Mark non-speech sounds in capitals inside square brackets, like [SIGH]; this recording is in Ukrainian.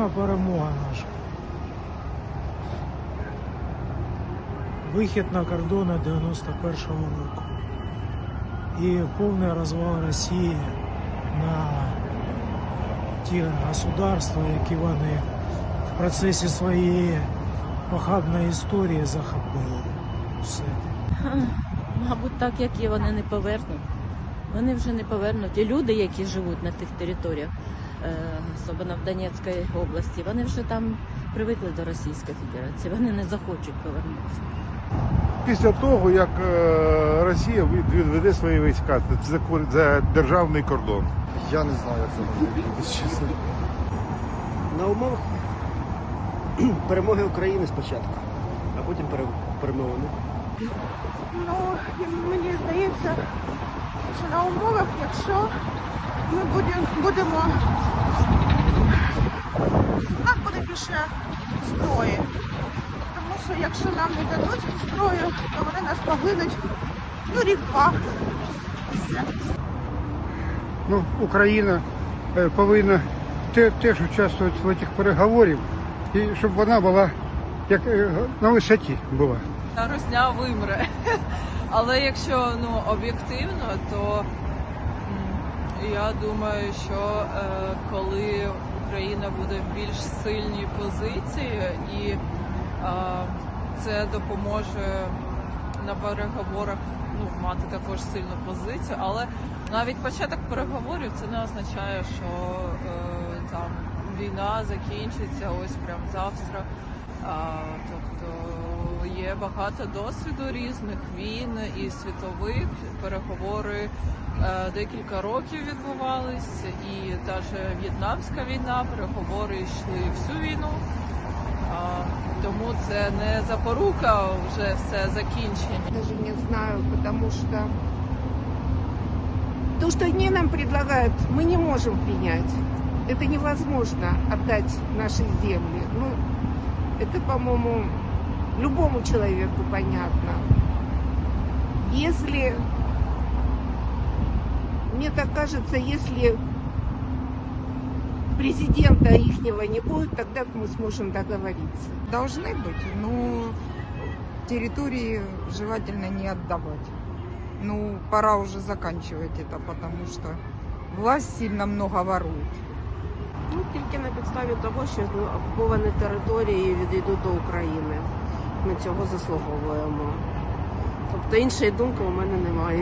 повна перемога наша. Вихід на кордони 91-го року. І повний розвал Росії на ті государства, які вони в процесі своєї похабної історії захопили. Все. Мабуть, так як і вони не повернуть. Вони вже не повернуть. І люди, які живуть на тих територіях, е, особливо в Донецькій області, вони вже там привикли до Російської Федерації. Вони не захочуть повернутися. Після того, як е, Росія відведе свої війська за, за державний кордон. Я не знаю, як це може чесно. на умовах [CLEARS THROAT] перемоги України спочатку, а потім пере- перемовини. Ну, мені здається, на умовах, якщо ми будемо, будемо у нас буде більше зброї. Тому що якщо нам не дадуть зброю, то вони нас поглинуть ну, рік-два. Ну, Україна е, повинна теж участвувати в цих переговорах, і щоб вона була як е, на висоті була. Та Русня вимре. Але якщо ну об'єктивно, то я думаю, що е, коли Україна буде в більш сильній позиції, і е, це допоможе на переговорах ну, мати також сильну позицію, але навіть початок переговорів це не означає, що е, там війна закінчиться ось прямо завтра. А, тобто є багато досвіду різних війн і світових переговори е, декілька років відбувались, і навіть в'єтнамська війна, переговори йшли всю війну. А, тому це не запорука вже все закінчення. Даже не знаю, потому что то, что они нам предлагают, мы не можем принять. Это невозможно отдать наши земли. Ну, это, по-моему, любому человеку понятно. Если, мне так кажется, если президента ихнего не будет, тогда мы сможем договориться. Должны быть, но территории желательно не отдавать. Ну, пора уже заканчивать это, потому что власть сильно много ворует. Ну, тільки на підставі того, що ну, окуповані території відійдуть до України. Ми цього заслуговуємо. Тобто іншої думки у мене немає.